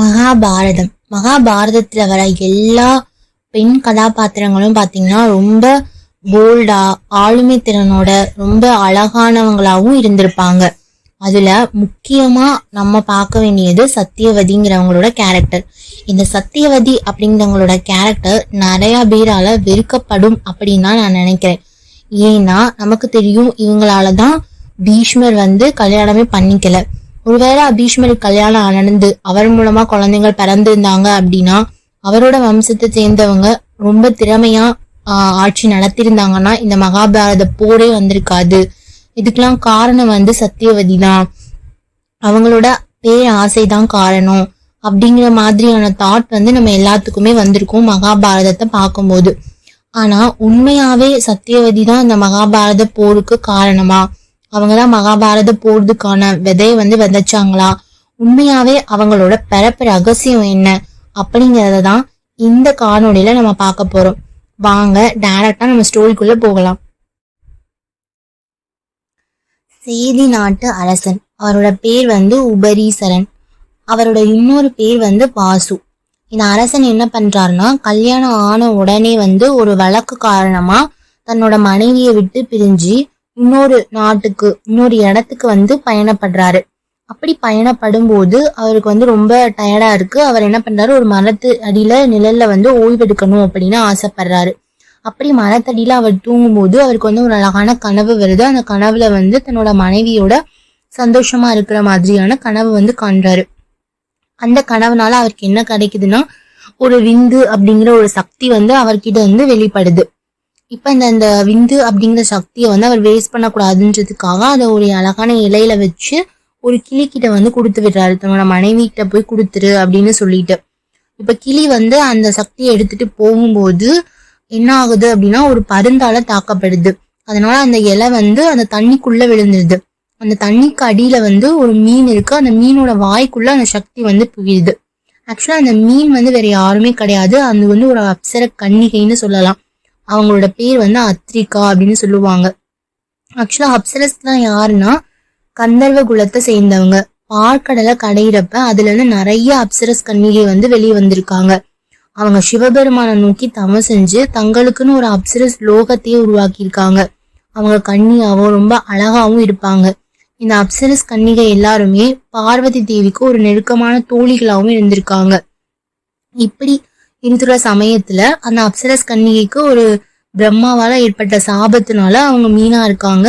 மகாபாரதம். மகாபாரதத்தில் வர எல்லா பெண் கதாபாத்திரங்களும் பார்த்தீங்கன்னா ரொம்ப போல்டா ஆளுமை திறனோட ரொம்ப அழகானவங்களாகவும் இருந்திருப்பாங்க. அதுல முக்கியமா நம்ம பார்க்க வேண்டியது சத்தியவதிங்கிறவங்களோட கேரக்டர் இந்த சத்தியவதி அப்படிங்கிறவங்களோட கேரக்டர் நிறைய பேரால வெறுக்கப்படும் அப்படின்னு தான் நான் நினைக்கிறேன். ஏன்னா நமக்கு தெரியும் இவங்களால தான் பீஷ்மர் வந்து கல்யாணமே பண்ணிக்கல. ஒருவேளை பீஷ்மருக்கு கல்யாணம் நடந்து அவர் மூலமா குழந்தைகள் பிறந்திருந்தாங்க அப்படின்னா அவரோட வம்சத்தை சேர்ந்தவங்க ரொம்ப திறமையா ஆட்சி நடத்தியிருந்தாங்கன்னா இந்த மகாபாரத போரே வந்திருக்காது. இதுக்கெல்லாம் காரணம் வந்து சத்தியவதி தான். அவங்களோட பேர் ஆசைதான் காரணம். அப்படிங்கிற மாதிரியான தாட் வந்து நம்ம எல்லாத்துக்குமே வந்திருக்கோம் மகாபாரதத்தை பார்க்கும்போது. ஆனா உண்மையாவே சத்தியவதி தான் இந்த மகாபாரத போருக்கு காரணமா? அவங்கதான் மகாபாரத போறதுக்கான விதையை வந்து விதைச்சாங்களா? உண்மையாவே அவங்களோட பிறப்பு ரகசியம் என்ன? அப்படிங்கறத தான் இந்த காணொலியில நம்ம பார்க்க போறோம். வாங்க டைரக்டா நம்ம ஸ்டோரிக்குள்ள போகலாம். சேதி நாட்டு அரசன். அவரோட பேர் வந்து உபரீசரன். அவரோட இன்னொரு பேர் வந்து வாசு. இந்த அரசன் என்ன பண்றாருன்னா கல்யாணம் ஆன உடனே வந்து ஒரு வழக்கு காரணமா தன்னோட மனைவியை விட்டு பிரிஞ்சு இன்னொரு நாட்டுக்கு இன்னொரு இடத்துக்கு வந்து பயணப்படுறாரு. அப்படி பயணப்படும் போது அவருக்கு வந்து ரொம்ப டயர்டா இருக்கு. அவர் என்ன பண்றாரு? ஒரு மரத்து அடியில நிழல்ல வந்து ஓய்வெடுக்கணும் அப்படின்னு ஆசைப்படுறாரு. அப்படி மரத்தடியில அவர் தூங்கும்போது அவருக்கு வந்து ஒரு அழகான கனவு வருது. அந்த கனவுல வந்து தன்னோட மனைவியோட சந்தோஷமா இருக்கிற மாதிரியான கனவு வந்து காண்றாரு. அந்த கனவுனால அவருக்கு என்ன கிடைக்குதுன்னா ஒரு விந்து அப்படிங்கிற ஒரு சக்தி வந்து அவர்கிட்ட வந்து வெளிப்படுது. இப்ப இந்த இந்த விந்து அப்படிங்கிற சக்தியை வந்து அவர் வேஸ்ட் பண்ணக்கூடாதுன்றதுக்காக அதை ஒரு அழகான இலையில வச்சு ஒரு கிளி கிட்ட வந்து கொடுத்து விடுறாரு. தன்னோட மனைவிகிட்ட போய் கொடுத்துரு அப்படின்னு சொல்லிட்டு. இப்ப கிளி வந்து அந்த சக்தியை எடுத்துட்டு போகும்போது என்ன ஆகுது அப்படின்னா ஒரு பருந்தால தாக்கப்படுது. அதனால அந்த இலை வந்து அந்த தண்ணிக்குள்ள விழுந்துருது. அந்த தண்ணிக்கு அடியில வந்து ஒரு மீன் இருக்கு. அந்த மீனோட வாய்க்குள்ள அந்த சக்தி வந்து புகிடுது ஆக்சுவலா அந்த மீன் வந்து வேற யாருமே கிடையாது. அது வந்து ஒரு அப்சர கன்னிகைன்னு சொல்லலாம். அவங்களோட பேர் வந்து அத்ரிகா அப்படின்னு சொல்லுவாங்க. ஆக்சுவலா அப்சரஸ்லாம் யாருன்னா கந்தர்வ குலத்தை சேர்ந்தவங்க. பாற்கடலை கடையிறப்ப அதுல இருந்து நிறைய அப்சரஸ் கன்னிகை வந்து வெளியே வந்திருக்காங்க. அவங்க சிவபெருமானை நோக்கி தவம் செஞ்சு தங்களுக்குன்னு ஒரு அப்சரஸ் லோகத்தையே உருவாக்கியிருக்காங்க. அவங்க கன்னியாவும் ரொம்ப அழகாவும் இருப்பாங்க. இந்த அப்சரஸ் கன்னிகை எல்லாருமே பார்வதி தேவிக்கு ஒரு நெருக்கமான தோழிகளாகவும் இருந்திருக்காங்க. இப்படி இருக்கிற சமயத்துல அந்த அப்சரஸ் கன்னிகைக்கு ஒரு பிரம்மாவால ஏற்பட்ட சாபத்தினால அவங்க மீனா இருக்காங்க.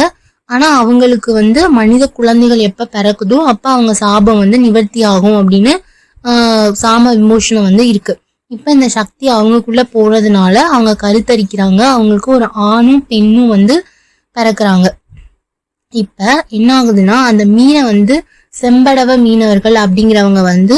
ஆனா அவங்களுக்கு வந்து மனித குழந்தைகள் எப்ப பிறக்குதோ அப்ப அவங்க சாபம் வந்து நிவர்த்தி ஆகும் அப்படின்னு சாம விமோசனம் வந்து இருக்கு. இப்ப இந்த சக்தி அவங்களுக்குள்ள போறதுனால அவங்க கருத்தரிக்கிறாங்க. அவங்களுக்கு ஒரு ஆணும் பெண்ணும் வந்து பிறக்குறாங்க. இப்ப என்ன ஆகுதுன்னா அந்த மீனை வந்து செம்படவ மீனவர்கள் அப்படிங்கிறவங்க வந்து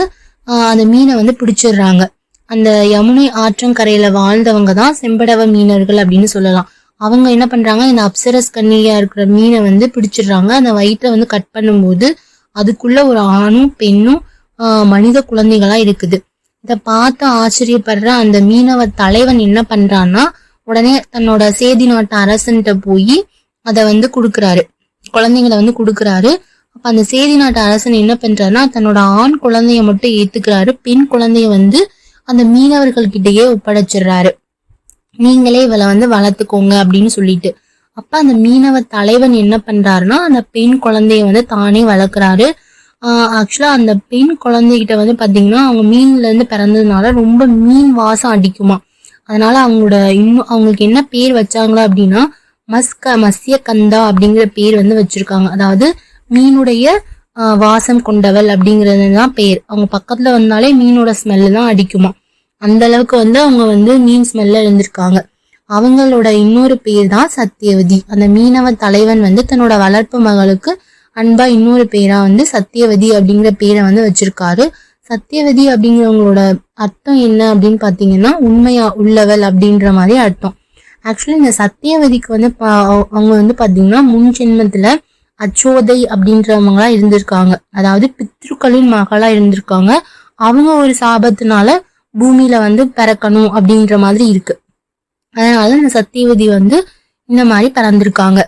அந்த மீனை வந்து பிடிச்சிடுறாங்க. அந்த யமுனை ஆற்றங்கரையில வாழ்ந்தவங்க தான் செம்படவ மீனர்கள் அப்படின்னு சொல்லலாம். அவங்க என்ன பண்றாங்க இந்த அப்சரஸ் கண்ணியா இருக்கிற மீனை வந்து பிடிச்சிடுறாங்க. அந்த வயிற்றை வந்து கட் பண்ணும்போது அதுக்குள்ள ஒரு ஆணும் பெண்ணும் மனித குழந்தைகளா இருக்குது. இதை பார்த்து ஆச்சரியப்படுற அந்த மீனவ தலைவன் என்ன பண்றான்னா உடனே தன்னோட சேதி நாட்டு அரசன்கிட்ட போய் அதை வந்து கொடுக்குறாரு. குழந்தைங்களை வந்து கொடுக்குறாரு. அப்ப அந்த சேதி நாட்டு அரசன் என்ன பண்றாருன்னா தன்னோட ஆண் குழந்தைய மட்டும் ஏத்துக்கிறாரு. பெண் குழந்தைய வந்து அந்த மீனவர்கள்கிட்டயே ஒப்படைச்சிடுறாரு. நீங்களே இவளை வந்து வளர்த்துக்கோங்க அப்படின்னு சொல்லிட்டு. அப்ப அந்த மீனவ தலைவன் என்ன பண்றாருன்னா அந்த பெண் குழந்தைய வந்து தானே வளர்க்குறாரு. ஆக்சுவலா அந்த பெண் குழந்தைகிட்ட வந்து பாத்தீங்கன்னா அவங்க மீன்ல இருந்து பிறந்ததுனால ரொம்ப மீன் வாசம் அடிக்குமா. அதனால அவங்களோட இன்னும் அவங்களுக்கு என்ன பேர் வச்சாங்களா அப்படின்னா மஸ்க மசிய கந்தா அப்படிங்கிற பேர் வந்து வச்சிருக்காங்க. அதாவது மீனுடைய ஆஹ், வாசம் கொண்டவள் அப்படிங்கிறது தான் பேர். அவங்க பக்கத்துல வந்தாலே மீனோட ஸ்மெல்லு தான் அடிக்குமா. அந்த அளவுக்கு வந்து அவங்க வந்து மீன் ஸ்மெல்ல இருந்திருக்காங்க. அவங்களோட இன்னொரு பேர் தான் சத்தியவதி அந்த மீனவ தலைவன் வந்து தன்னோட வளர்ப்பு மகளுக்கு அன்பா இன்னொரு பேரா வந்து சத்தியவதி அப்படிங்கிற பேரை வந்து வச்சிருக்காரு. சத்தியவதி அப்படிங்கிறவங்களோட அர்த்தம் என்ன அப்படின்னு பாத்தீங்கன்னா உண்மையா உள்ளவள் அப்படின்ற மாதிரி அர்த்தம். ஆக்சுவலி இந்த சத்தியவதிக்கு வந்து பா- அவங்க வந்து பாத்தீங்கன்னா முன் ஜென்மத்துல அச்சோதை அப்படின்றவங்களா இருந்திருக்காங்க. அதாவது பித்ருக்களின் மகளா இருந்திருக்காங்க. அவங்க ஒரு சாபத்தினால பூமியில வந்து பிறக்கணும் அப்படின்ற மாதிரி இருக்கு. அதனால இந்த சத்தியவதி வந்து இந்த மாதிரி பிறந்திருக்காங்க.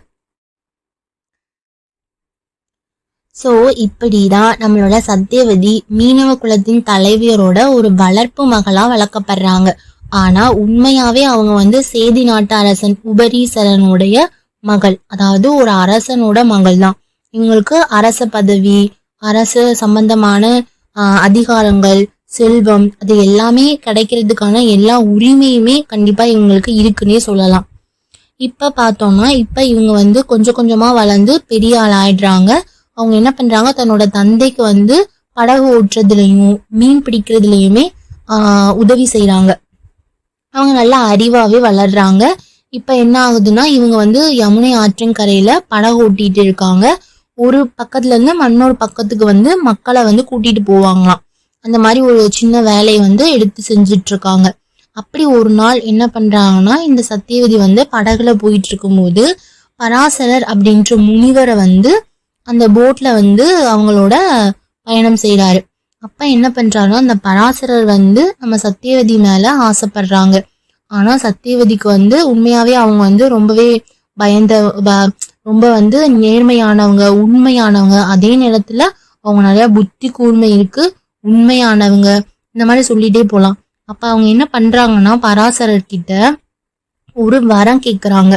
ஸோ இப்படிதான் நம்மளோட சத்தியவதி மீனவ குலத்தின் தலைவியரோட ஒரு வளர்ப்பு மகளா வளர்க்கப்படுறாங்க. ஆனா உண்மையாவே அவங்க வந்து சேதி நாட்டு அரசன் உபரீசரனுடைய மகள். அதாவது ஒரு அரசனோட மகள் தான். இவங்களுக்கு அரச பதவி அரசு சம்பந்தமான ஆஹ், அதிகாரங்கள் செல்வம் அது எல்லாமே கிடைக்கிறதுக்கான எல்லா உரிமையுமே கண்டிப்பா இவங்களுக்கு இருக்குன்னே சொல்லலாம். இப்ப பார்த்தோம்னா இப்ப இவங்க வந்து கொஞ்சம் கொஞ்சமா வளர்ந்து பெரிய ஆள் ஆயிடுறாங்க. அவங்க என்ன பண்றாங்க? தன்னோட தந்தைக்கு வந்து படகு ஓட்டுறதுலையும் மீன் பிடிக்கிறதுலையுமே ஆஹ், உதவி செய்யறாங்க அவங்க நல்லா அறிவாவே வளர்றாங்க. இப்ப என்ன ஆகுதுன்னா இவங்க வந்து யமுனை ஆற்றங்கரையில படகு ஓட்டிட்டு இருக்காங்க. ஒரு பக்கத்துல இருந்து மன்னொரு பக்கத்துக்கு வந்து மக்களை வந்து கூட்டிட்டு போவாங்களாம். அந்த மாதிரி ஒரு சின்ன வேலையை வந்து எடுத்து செஞ்சுட்டு இருக்காங்க அப்படி ஒரு நாள் என்ன பண்றாங்கன்னா இந்த சத்தியவதி வந்து படகுல போயிட்டு இருக்கும்போது பராசரர் அப்படின்ற முனிவரை வந்து அந்த போட்ல வந்து அவங்களோட பயணம் செய்கிறாரு அப்ப என்ன பண்றாங்கன்னா அந்த பராசரர் வந்து நம்ம சத்தியவதி மேல ஆசைப்படுறாங்க. ஆனா சத்தியவதிக்கு வந்து உண்மையாவே அவங்க வந்து ரொம்பவே பயந்த ப- ரொம்ப வந்து நேர்மையானவங்க உண்மையானவங்க. அதே நேரத்துல அவங்க நிறைய புத்தி கூர்மை இருக்கு உண்மையானவங்க. இந்த மாதிரி சொல்லிட்டே போலாம். அப்ப அவங்க என்ன பண்றாங்கன்னா பராசரர்கிட்ட ஒரு வரம் கேக்குறாங்க.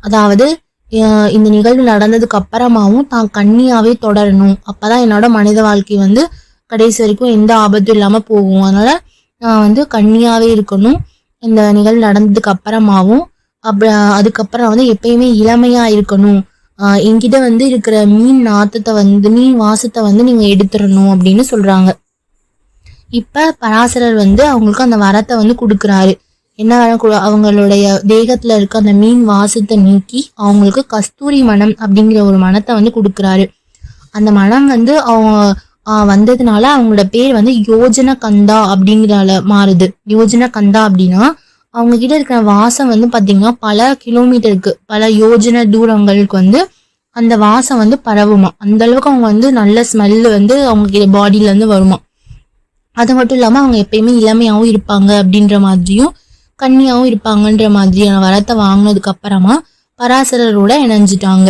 அதாவது இந்த நிகழ்வு நடந்ததுக்கு அப்புறமாவும் தான் கண்ணியாவே தொடரணும். அப்பதான் என்னோட மனித வாழ்க்கை வந்து கடைசி வரைக்கும் எந்த ஆபத்தும் இல்லாம போகும். அதனால நான் வந்து கண்ணியாவே இருக்கணும். இந்த நிகழ்வு நடந்ததுக்கு அப்புறமாவும் அப்ப அதுக்கப்புறம் வந்து எப்பயுமே இளமையா இருக்கணும். ஆஹ் என்கிட்ட வந்து இருக்கிற மீன் நாத்தத்தை வந்து மீன் வாசத்தை வந்து நீங்க எடுத்துடணும் அப்படின்னு சொல்றாங்க. இப்ப பராசரர் வந்து அவங்களுக்கு அந்த வரத்தை வந்து கொடுக்குறாரு. என்ன வர அவங்களுடைய தேகத்துல இருக்க அந்த மீன் வாசத்தை நீக்கி அவங்களுக்கு கஸ்தூரி மனம் அப்படிங்கிற ஒரு மனத்தை வந்து கொடுக்குறாரு. அந்த மனம் வந்து அவங்க வந்ததுனால அவங்களோட பேர் வந்து யோஜன கந்தா அப்படிங்கிறால மாறுது. யோஜன கந்தா அப்படின்னா அவங்க கிட்ட இருக்கிற வாசம் வந்து பாத்தீங்கன்னா பல கிலோமீட்டருக்கு பல யோஜன தூரங்களுக்கு வந்து அந்த வாசம் வந்து பரவுமா. அந்த அளவுக்கு அவங்க வந்து நல்ல ஸ்மெல்லு வந்து அவங்க கிட்ட பாடியில இருந்து வருமா. அது மட்டும் இல்லாம அவங்க எப்பயுமே இளமையாகவும் இருப்பாங்க அப்படின்ற மாதிரியும் கண்ணியாகவும் இருப்பாங்கன்ற மாதிரியான வரத்தை வாங்கினதுக்கு அப்புறமா பராசரரோட இணைஞ்சிட்டாங்க.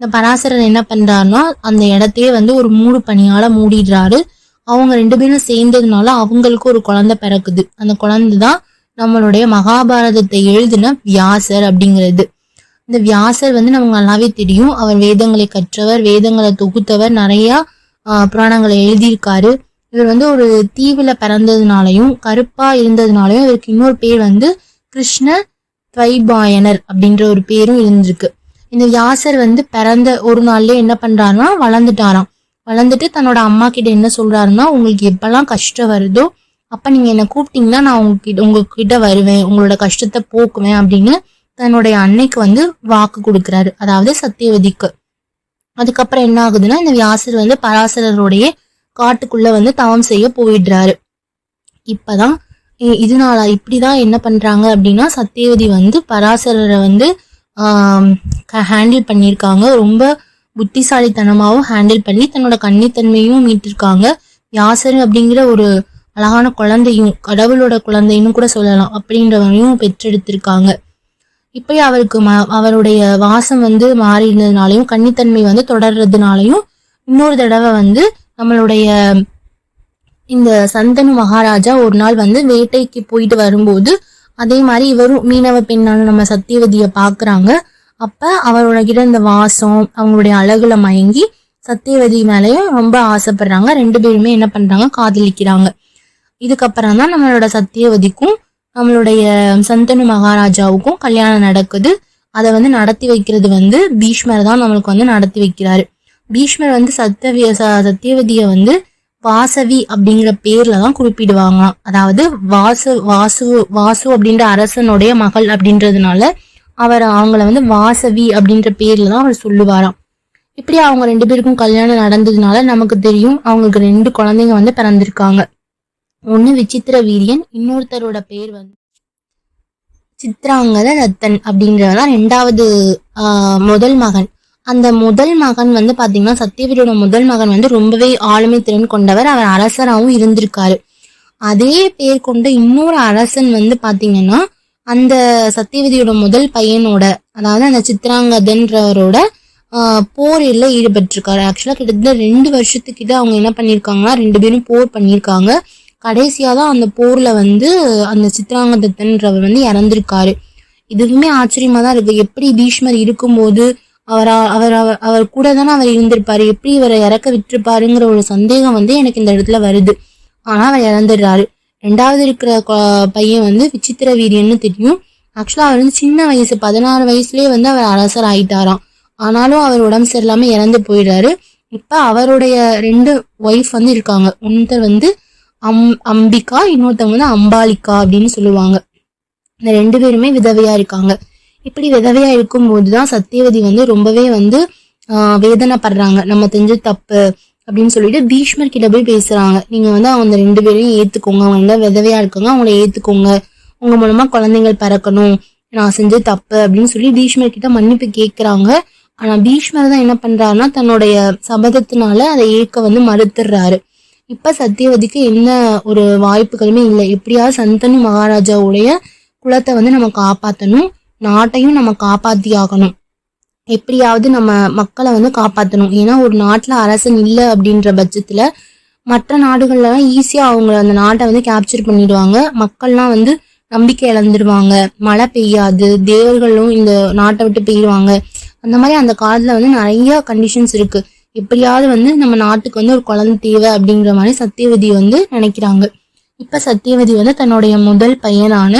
இந்த பராசரன் என்ன பண்றாருன்னா அந்த இடத்தையே வந்து ஒரு மூடு பணியால மூடிடுறாரு. அவங்க ரெண்டு பேரும் சேர்ந்ததுனால அவங்களுக்கு ஒரு குழந்தை பிறக்குது. அந்த குழந்தை தான் நம்மளுடைய மகாபாரதத்தை எழுதின வியாசர் அப்படிங்கிறது. இந்த வியாசர் வந்து நமக்கு நல்லாவே தெரியும். அவர் வேதங்களை கற்றவர் வேதங்களை தொகுத்தவர் நிறைய புராணங்களை எழுதியிருக்காரு. இவர் வந்து ஒரு தீவுல பிறந்ததுனாலையும் கருப்பா இருந்ததுனாலையும் இவருக்கு இன்னொரு பேர் வந்து கிருஷ்ண துவைபாயனர் அப்படின்ற ஒரு பேரும் இருந்திருக்கு. இந்த வியாசர் வந்து பிறந்த ஒரு நாள்லயே என்ன பண்றாருன்னா வளர்ந்துட்டாராம். வளர்ந்துட்டு தன்னோட அம்மா கிட்ட என்ன சொல்றாருன்னா உங்களுக்கு எப்பெல்லாம் கஷ்டம் வருதோ அப்ப நீங்க என்ன கூப்பிட்டீங்கன்னா நான் உங்ககிட்ட உங்ககிட்ட வருவேன். உங்களோட கஷ்டத்தை போக்குவேன் அப்படின்னு தன்னுடைய அன்னைக்கு வந்து வாக்கு கொடுக்குறாரு. அதாவது சத்தியவதிக்கு. அதுக்கப்புறம் என்ன ஆகுதுன்னா இந்த வியாசர் வந்து பராசரருடைய காட்டுக்குள்ள வந்து தவம் செய்ய போயிடுறாரு. இப்பதான் இதனால இப்படிதான் என்ன பண்றாங்க அப்படின்னா சத்தியவதி வந்து பராசரரை வந்து ஹேண்டில் பண்ணியிருக்காங்க. ரொம்ப புத்திசாலித்தனமாகவும் ஹேண்டில் பண்ணி தன்னோட கன்னித்தன்மையும் மீட்டிருக்காங்க. வியாசர் அப்படிங்கிற ஒரு அழகான குழந்தையும் கடவுளோட குழந்தைன்னு கூட சொல்லலாம். அப்படின்றவனையும் பெற்றெடுத்திருக்காங்க. இப்படி அவருக்கு ம- அவருடைய வாசம் வந்து மாறினதுனாலையும் கன்னித்தன்மை வந்து தொடர்றதுனாலையும் இன்னொரு தடவை வந்து நம்மளுடைய இந்த சந்தனு மகாராஜா ஒரு நாள் வந்து வேட்டைக்கு போயிட்டு வரும்போது அதே மாதிரி இவரும் மீனவ பெண்ணான நம்ம சத்தியவதியை பார்க்குறாங்க. அப்போ அவரோட கிட்ட இந்த வாசம் அவங்களுடைய அழகுல மயங்கி சத்தியவதி மேலேயும் ரொம்ப ஆசைப்படுறாங்க. ரெண்டு பேருமே என்ன பண்ணுறாங்க காதலிக்கிறாங்க. இதுக்கப்புறம் தான் நம்மளோட சத்தியவதிக்கும் நம்மளுடைய சந்தனு மகாராஜாவுக்கும் கல்யாணம் நடக்குது. அதை வந்து நடத்தி வைக்கிறது வந்து பீஷ்மர் தான் நம்மளுக்கு வந்து நடத்தி வைக்கிறாரு. பீஷ்மர் வந்து சத்தியவிய ச- சத்தியவதிய வந்து வாசவி அப்படிங்கிற பேர்ல தான் குறிப்பிடுவாங்களாம் அதாவது வாசு வாசு வாசு அப்படின்ற அரசனுடைய மகள் அப்படின்றதுனால அவர் அவங்கள வந்து வாசவி அப்படின்ற பேர்ல தான் அவர் சொல்லுவாராம். இப்படி அவங்க ரெண்டு பேருக்கும் கல்யாணம் நடந்ததுனால நமக்கு தெரியும் அவங்களுக்கு ரெண்டு குழந்தைங்க வந்து பிறந்திருக்காங்க. ஒன்னு விசித்திர வீரியன் இன்னொருத்தரோட பேர் வந்து சித்ராங்கத ரத்தன் அப்படின்றவர் தான் ரெண்டாவது முதல் மகன். அந்த முதல் மகன் வந்து பாத்தீங்கன்னா சத்தியவீரோட முதல் மகன் வந்து ரொம்பவே ஆளுமை திறன் கொண்டவர். அவர் அரசராகவும் இருந்திருக்காரு. அதே பேர் கொண்ட இன்னொரு அரசன் வந்து பாத்தீங்கன்னா அந்த சத்தியவதியோட முதல் பையனோட அதாவது அந்த சித்ராங்கதன்றவரோட போரில் ஈடுபட்டிருக்காரு. ஆக்சுவலாக கிட்டத்தட்ட ரெண்டு வருஷத்துக்கிட்ட அவங்க என்ன பண்ணியிருக்காங்கன்னா ரெண்டு பேரும் போர் பண்ணியிருக்காங்க கடைசியாக தான் அந்த போரில் வந்து அந்த சித்ராங்கதத்தன்றவர் வந்து இறந்திருக்காரு. இதுவுமே ஆச்சரியமாக தான் இருக்குது எப்படி பீஷ்மர் இருக்கும்போது அவர் அவர் அவர் அவர் கூட தானே அவர் இருந்திருப்பாரு. எப்படி இவரை இறக்க விட்டுருப்பாருங்கிற ஒரு சந்தேகம் வந்து எனக்கு இந்த இடத்துல வருது. ஆனால் அவர் இறந்துடுறாரு. ரெண்டாவது இருக்கிற பையன் வந்து விசித்திர வீரியன்னு தெரியும். ஆக்சுவலாக அவர் வந்து சின்ன வயசு பதினாறு வயசுலேயே வந்து அவர் அரசர் ஆயிட்டாராம். ஆனாலும் அவர் உடம்பு சரியில்லாமல் இறந்து போயிடுறாரு. இப்போ அவருடைய ரெண்டு ஒய்ஃப் வந்து இருக்காங்க. ஒருத்தர் வந்து அம் அம்பிகா இன்னொருத்தவங்க வந்து அம்பாலிகா அப்படின்னு சொல்லுவாங்க. இந்த ரெண்டு பேருமே விதவையாக இருக்காங்க. இப்படி விதவையா இருக்கும்போது தான் சத்தியவதி வந்து ரொம்பவே வந்து வேதனைப்படுறாங்க. நம்ம செஞ்ச தப்பு அப்படின்னு சொல்லிட்டு பீஷ்மர் கிட்ட போய் பேசுறாங்க. நீங்க வந்து அவங்க ரெண்டு பேரையும் ஏத்துக்கோங்க. அவங்க எல்லாம் விதவையா இருக்காங்க. அவங்கள ஏத்துக்கோங்க. உங்க மூலமா குழந்தைகள் பறக்கணும். நான் செஞ்ச தப்பு அப்படின்னு சொல்லி பீஷ்மர் கிட்ட மன்னிப்பு கேட்குறாங்க ஆனா பீஷ்மர் தான் என்ன பண்றாருன்னா தன்னுடைய சபதத்தினால அதை ஏற்க வந்து மறுத்துடுறாரு. இப்ப சத்தியவதிக்கு என்ன ஒரு வாய்ப்புகளுமே இல்லை. எப்படியாவது சந்தனு மகாராஜாவுடைய குலத்தை வந்து நம்ம காப்பாற்றணும் நாட்டையும் நம்ம காப்பாத்தி ஆகணும் எப்படியாவது நம்ம மக்களை வந்து காப்பாற்றணும் ஏன்னா ஒரு நாட்டில் அரசன் இல்லை அப்படின்ற பட்சத்தில் மற்ற நாடுகள்லாம் ஈஸியாக அவங்க அந்த நாட்டை வந்து கேப்சர் பண்ணிடுவாங்க. மக்கள்லாம் வந்து நம்பிக்கை இழந்துருவாங்க. மழை பெய்யாது. தேவர்களும் இந்த நாட்டை விட்டு போயிடுவாங்க அந்த மாதிரி அந்த காலத்தில் வந்து நிறைய கண்டிஷன்ஸ் இருக்கு. எப்படியாவது வந்து நம்ம நாட்டுக்கு வந்து ஒரு குழந்தை தேவை அப்படிங்கிற மாதிரி சத்தியவதி வந்து நினைக்கிறாங்க. இப்போ சத்தியவதி வந்து தன்னுடைய முதல் பையனான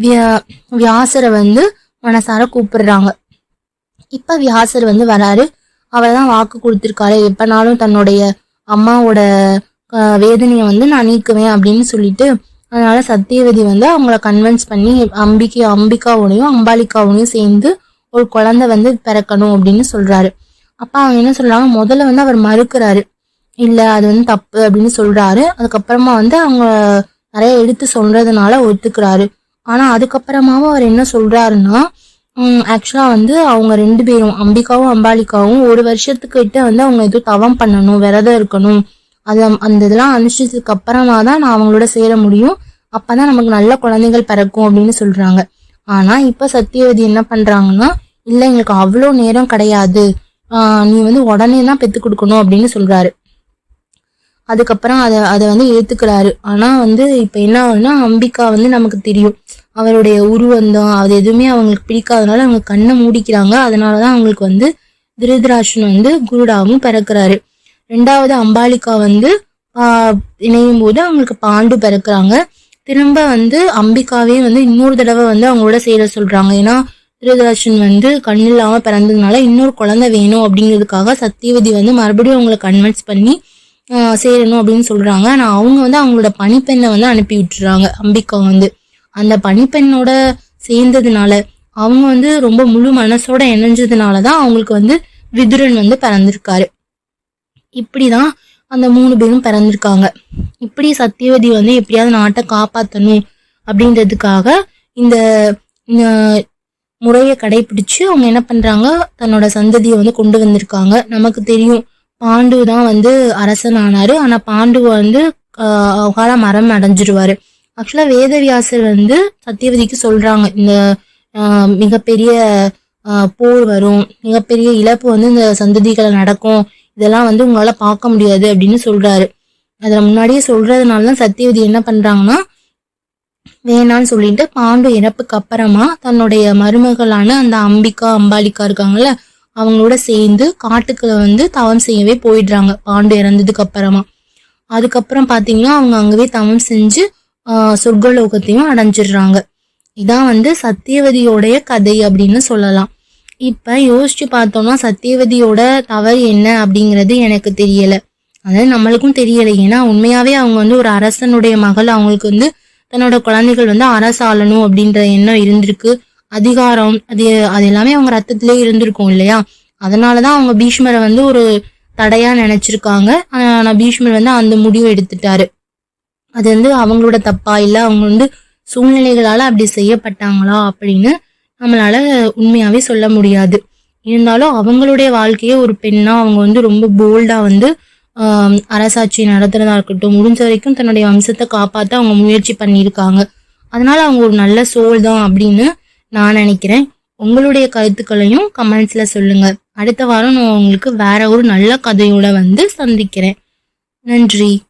வியா- வியாசரை வந்து மனசார கூப்பிடுறாங்க. இப்ப வியாசர் வந்து வராரு. அவர் தான் வாக்கு கொடுத்துருக்காரு. எப்பனாலும் தன்னுடைய அம்மாவோட வேதனையை வந்து நான் நீக்குவேன் அப்படின்னு சொல்லிட்டு அதனால சத்தியவதி வந்து அவங்கள கன்வின்ஸ் பண்ணி அம்பிகை அம்பிகாவோடையும் அம்பாலிகாவோடையும் சேர்ந்து ஒரு குழந்தை வந்து பிறக்கணும் அப்படின்னு சொல்றாரு. அப்ப அவங்க என்ன சொல்றாங்க? முதல்ல வந்து அவர் மறுக்கிறாரு. இல்ல அது வந்து தப்பு அப்படின்னு சொல்றாரு. அதுக்கப்புறமா வந்து அவங்க நிறைய எடுத்து சொல்றதுனால ஒத்துக்கிறாரு. ஆனால் அதுக்கப்புறமாவும் அவர் என்ன சொல்கிறாருன்னா ஆக்சுவலாக வந்து அவங்க ரெண்டு பேரும் அம்பிகாவும் அம்பாலிகாவும் ஒரு வருஷத்துக்கிட்ட வந்து அவங்க எதுவும் தவம் பண்ணணும் விரதம் இருக்கணும். அது அந்த இதெல்லாம் அனுஷ்டிச்சதுக்கு அப்புறமா தான் நான் அவங்களோட சேர முடியும். அப்போ தான் நமக்கு நல்ல குழந்தைகள் பிறக்கும் அப்படின்னு சொல்கிறாங்க ஆனால் இப்போ சத்தியவதி என்ன பண்ணுறாங்கன்னா இல்லை எங்களுக்கு அவ்வளோ நேரம் கிடையாது. நீ வந்து உடனே தான் பெற்று கொடுக்கணும் அப்படின்னு சொல்கிறாரு அதுக்கப்புறம் அதை அதை வந்து ஏற்றுக்கிறாரு ஆனால் வந்து இப்போ என்ன ஆகுதுன்னா அம்பிகா வந்து நமக்கு தெரியும். அவருடைய உருவந்தம் அது எதுவுமே அவங்களுக்கு பிடிக்காதனால அவங்க கண்ணை மூடிக்கிறாங்க. அதனாலதான் அவங்களுக்கு வந்து திருதராஷன் வந்து குருடாவும் பிறக்கிறாரு. ரெண்டாவது அம்பாலிகா வந்து இணையும் போது அவங்களுக்கு பாண்டு பிறக்கிறாங்க. திரும்ப வந்து அம்பிகாவே வந்து இன்னொரு தடவை வந்து அவங்களோட சேர சொல்கிறாங்க ஏன்னா திருதராஷன் வந்து கண் இல்லாமல் பிறந்ததுனால இன்னொரு குழந்தை வேணும் அப்படிங்கிறதுக்காக சத்தியவதி வந்து மறுபடியும் அவங்களை கன்வின்ஸ் பண்ணி சேரணும் அப்படின்னு சொல்றாங்க. ஆனால் அவங்க வந்து அவங்களோட பணிப்பெண்ணை வந்து அனுப்பி விட்டுறாங்க. அம்பிகா வந்து. அந்த பணிப்பெண்ணோட சேர்ந்ததுனால அவங்க வந்து ரொம்ப முழு மனசோட இணைஞ்சதுனால தான் அவங்களுக்கு வந்து விதுரன் வந்து பிறந்திருக்காரு. இப்படிதான் அந்த மூணு பேரும் பிறந்திருக்காங்க. இப்படி சத்தியவதி வந்து எப்படியாவது நாட்டை காப்பாற்றணும் அப்படின்றதுக்காக இந்த இந்த முறையை கடைபிடிச்சு அவங்க என்ன பண்றாங்க? தன்னோட சந்ததியை வந்து கொண்டு வந்திருக்காங்க. நமக்கு தெரியும் பாண்டு தான் வந்து அரசன் ஆனாரு ஆனா பாண்டு வந்து அவகால மரம் அடைஞ்சிருவாரு. ஆக்சுவலா வேதவியாசர் வந்து சத்தியவதிக்கு சொல்றாங்க. இந்த ஆஹ், மிகப்பெரிய போர் வரும். மிகப்பெரிய இழப்பு வந்து இந்த சந்ததிகளை நடக்கும். இதெல்லாம் வந்து உங்களால பார்க்க முடியாது அப்படின்னு சொல்றாரு. அதுல முன்னாடியே சொல்றதுனால தான் சத்தியவதி என்ன பண்றாங்கன்னா வேணான்னு சொல்லிட்டு பாண்டு இறப்புக்கு அப்புறமா தன்னுடைய மருமகளான அந்த அம்பிகா அம்பாலிகா இருக்காங்கல்ல அவங்களோட சேர்ந்து காட்டுக்குள்ள வந்து தவம் செய்யவே போயிடுறாங்க. பாண்டு இறந்ததுக்கு அப்புறமா. அதுக்கப்புறம் பார்த்தீங்கன்னா அவங்க அங்கவே தவம் செஞ்சு சொர்க்கலோகத்தையும் அடைஞ்சிடுறாங்க. இதான் வந்து சத்தியவதியோடைய கதை அப்படின்னு சொல்லலாம். இப்போ யோசிச்சு பார்த்தோம்னா சத்தியவதியோட தவறு என்ன அப்படிங்கிறது எனக்கு தெரியல. அதாவது நம்மளுக்கும் தெரியலை. ஏன்னா உண்மையாவே அவங்க வந்து ஒரு அரசனுடைய மகள். அவங்களுக்கு வந்து தன்னோட குழந்தைகள் வந்து அரசாளணும் அப்படின்ற எண்ணம் இருந்திருக்கு. அதிகாரம் அது அது எல்லாமே அவங்க ரத்தத்திலே இருந்திருக்கும் இல்லையா? அதனாலதான் அவங்க பீஷ்மரை வந்து ஒரு தடையா நினைச்சிருக்காங்க. ஆனா பீஷ்மர் வந்து அந்த முடிவு எடுத்துட்டாரு. அது வந்து அவங்களோட தப்பா இல்ல அவங்க வந்து சூழ்நிலைகளால அப்படி செய்யப்பட்டாங்களா அப்படின்னு நம்மளால உண்மையாவே சொல்ல முடியாது. இருந்தாலும் அவங்களுடைய வாழ்க்கையே ஒரு பெண்ணா அவங்க வந்து ரொம்ப போல்டா வந்து ஆஹ் அரசாட்சி நடத்துறதா இருக்கட்டும் முடிஞ்ச வரைக்கும் தன்னுடைய வம்சத்தை காப்பாத்த அவங்க முயற்சி பண்ணியிருக்காங்க. அதனால அவங்க ஒரு நல்ல சோல் தான் அப்படின்னு நான் நினைக்கிறேன். உங்களுடைய கருத்துக்களையும் கமெண்ட்ஸ்ல சொல்லுங்க. அடுத்த வாரம் நான் உங்களுக்கு வேற ஒரு நல்ல கதையோட வந்து சந்திக்கிறேன். நன்றி.